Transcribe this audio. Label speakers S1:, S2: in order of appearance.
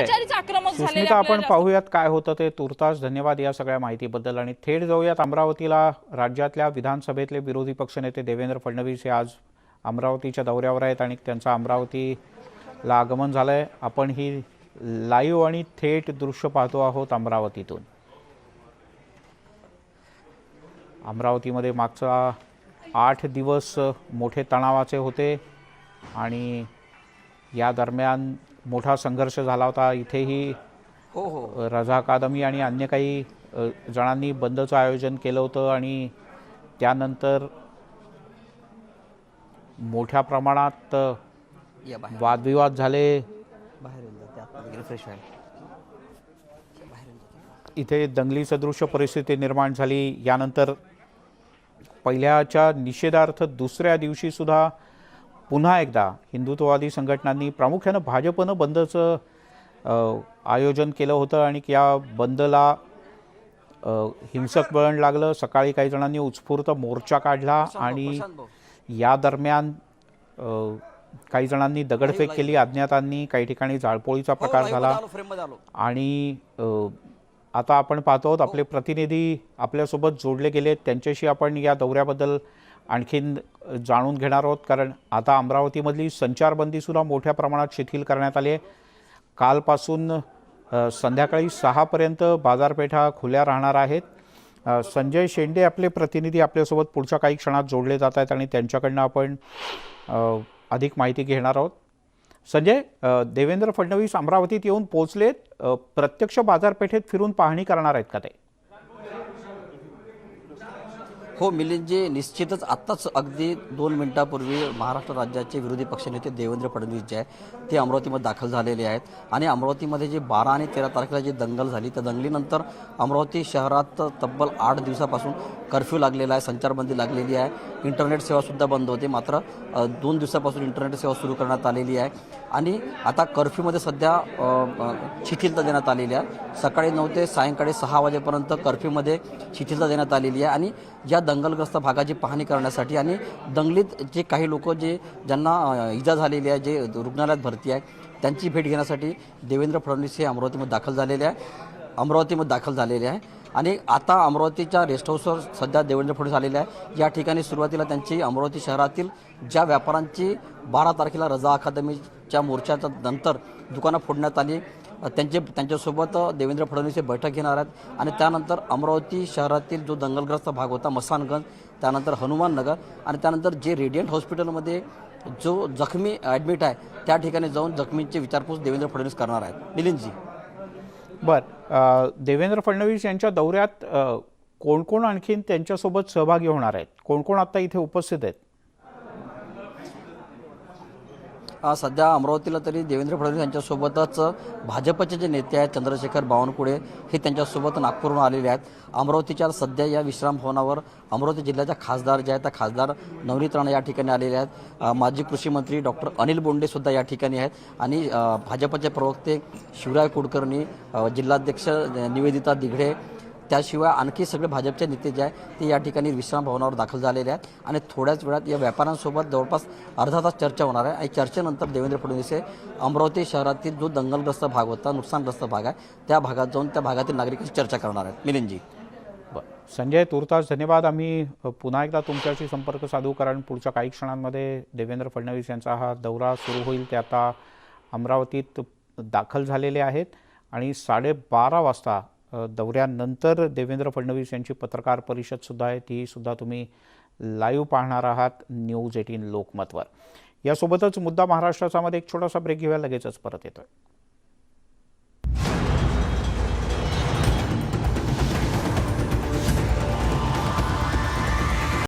S1: कर्मचारीच आक्रमक झालेले
S2: सुष्मिता आपण
S1: आपल्याला
S2: पाहूयात काय होतं ते. तुर्तास धन्यवाद या सगळ्या माहितीबद्दल. आणि थेट जाऊयात अमरावतीला. राज्यातल्या विधानसभेतले विरोधी पक्षनेते देवेंद्र फडणवीस हे आज अमरावतीच्या दौऱ्यावर आहेत आणि त्यांचं अमरावतीला आगमन झालं आहे आपण ही लाईव्ह आणि थेट दृश्य पाहतो आहोत अमरावतीतून. अमरावतीमध्ये मागचा आठ दिवस मोठे तणावाचे होते आणि या दरम्यान मोठा संघर्ष झाला होता. इथेही
S3: हो हो.
S2: रझा अकादमी आणि अन्य काही जणांनी बंदचं आयोजन केलं होतं आणि त्यानंतर मोठ्या प्रमाणात वादविवाद झाले. इथे दंगली सदृश्य परिस्थिती निर्माण झाली. यानंतर पहिल्याच्या निषेधार्थ दुसऱ्या दिवशी सुद्धा पुन्हा एकदा हिंदुत्ववादी संघटनांनी प्रामुख्यानं भाजपनं बंदचं आयोजन केलं होतं आणि या बंदला हिंसक वळण लागलं. सकाळी काही जणांनी उत्स्फूर्त मोर्चा काढला आणि या दरम्यान काही जणांनी दगडफेक केली. अज्ञातांनी काही ठिकाणी जाळपोळीचा प्रकार
S3: हो,
S2: झाला.
S3: फ्रेममध्ये आलो.
S2: आणि आता आपण पाहतो आहोत आपले प्रतिनिधी आपल्यासोबत जोडले गेले त्यांच्याशी आपण या दौऱ्याबद्दल आणखीन जाणून घेणार आहोत कारण आता अमरावतीमधली संचारबंदीसुद्धा मोठ्या प्रमाणात शिथिल करण्यात आली आहे. कालपासून संध्याकाळी सहापर्यंत बाजारपेठा खुल्या राहणार आहेत. संजय शेंडे आपले प्रतिनिधी आपल्यासोबत पुढच्या काही क्षणात जोडले जात आहेत आणि त्यांच्याकडनं आपण अधिक माहिती घेणार आहोत. संजय देवेंद्र फडणवीस अमरावतीत येऊन पोहोचलेत. प्रत्यक्ष बाजारपेठेत फिरून पाहणी करणार आहेत का ते?
S3: हो मिलिंदजी निश्चितच आत्ताच अगदी दोन मिनिटापूर्वी महाराष्ट्र राज्याचे विरोधी पक्षनेते देवेंद्र फडणवीस जे आहे ते अमरावतीमध्ये दाखल झालेले आहेत. आणि अमरावतीमध्ये जे बारा आणि तेरा तारखेला जी दंगल झाली त्या दंगलीनंतर अमरावती शहरात तब्बल आठ दिवसापासून कर्फ्यू लागलेला आहे संचारबंदी लागलेली आहे. इंटरनेट सेवासुद्धा बंद होते. मात्र दोन दिवसापासून इंटरनेट सेवा सुरू करण्यात आलेली आहे. आणि आता कर्फ्यूमध्ये सध्या शिथिलता देण्यात आलेली आहे. सकाळी नऊ ते सायंकाळी सहा वाजेपर्यंत कर्फ्यूमध्ये शिथिलता देण्यात आलेली आहे. आणि ज्या दंगलग्रस्त भागाची पाहणी करण्यासाठी आणि दंगलीत जे काही लोक जे ज्यांना इजा झालेली आहे जे रुग्णालयात भरती आहे त्यांची भेट घेण्यासाठी देवेंद्र फडणवीस हे अमरावतीमध्ये दाखल झालेले आहे. अमरावतीमध्ये दाखल झालेले आहे. आणि आता अमरावतीच्या रेस्ट हाऊसवर सध्या देवेंद्र फडणवीस आलेले आहे. या ठिकाणी सुरुवातीला त्यांची अमरावती शहरातील ज्या व्यापाऱ्यांची बारा तारखेला रजा अकादमीच्या मोर्चाच्या नंतर दुकानं फोडण्यात आली त्यांचे त्यांच्यासोबत देवेंद्र फडणवीस हे बैठक घेणार आहेत. आणि त्यानंतर अमरावती शहरातील जो दंगलग्रस्त भाग होता मसानगंज त्यानंतर हनुमान नगर आणि त्यानंतर जे रेडियंट हॉस्पिटलमध्ये जो जखमी ॲडमिट आहे त्या ठिकाणी जाऊन जखमींची विचारपूस देवेंद्र फडणवीस करणार आहेत. मिलिंदजी.
S2: बर देवेंद्र फडणवीस यांच्या दौऱ्यात कोण कोण आणखीन त्यांच्यासोबत सहभागी होणार आहेत? कोण कोण आता इथे उपस्थित आहेत?
S3: सध्या अमरावतीला तरी देवेंद्र फडणवीस यांच्यासोबतच भाजपचे जे नेते आहेत चंद्रशेखर बावनकुळे हे त्यांच्यासोबत नागपूरहून आलेले आहेत. अमरावतीच्या सध्या या विश्रामभवनावर अमरावती जिल्ह्याच्या खासदार जे आहेत त्या खासदार नवनीत राणा या ठिकाणी आलेले आहेत. माजी कृषी मंत्री डॉक्टर अनिल बोंडेसुद्धा या ठिकाणी आहेत. आणि भाजपचे प्रवक्ते शिवराय कुडकर्णी जिल्हाध्यक्ष निवेदिता दिघडे त्याशिवाय आणखी सगळे भाजपचे नेते जे आहे ते या ठिकाणी विश्राम भवनावर दाखल झालेले आहेत. आणि थोड्याच वेळात या व्यापाऱ्यांसोबत जवळपास अर्धा तास चर्चा होणार आहे. आणि चर्चेनंतर देवेंद्र फडणवीस हे अमरावती शहरातील जो दंगलग्रस्त भाग होता नुकसानग्रस्त भाग आहे त्या भागात जाऊन त्या भागातील नागरिकांशी चर्चा करणार आहेत. मिलिंदजी.
S2: संजय तुर्तास धन्यवाद. आम्ही पुन्हा एकदा तुमच्याशी संपर्क साधू कारण पुढच्या काही क्षणांमध्ये देवेंद्र फडणवीस यांचा हा दौरा सुरू होईल. ते आता अमरावतीत दाखल झालेले आहेत. आणि साडेबारा वाजता दौऱ्यानंतर देवेंद्र फडणवीस यांची पत्रकार परिषदसुद्धा आहे. तीसुद्धा तुम्ही लाईव्ह पाहणार आहात न्यूज एटीन लोकमतवर. यासोबतच मुद्दा महाराष्ट्राचा मध्ये एक छोटासा ब्रेक घेऊया लगेचच परत येतोय.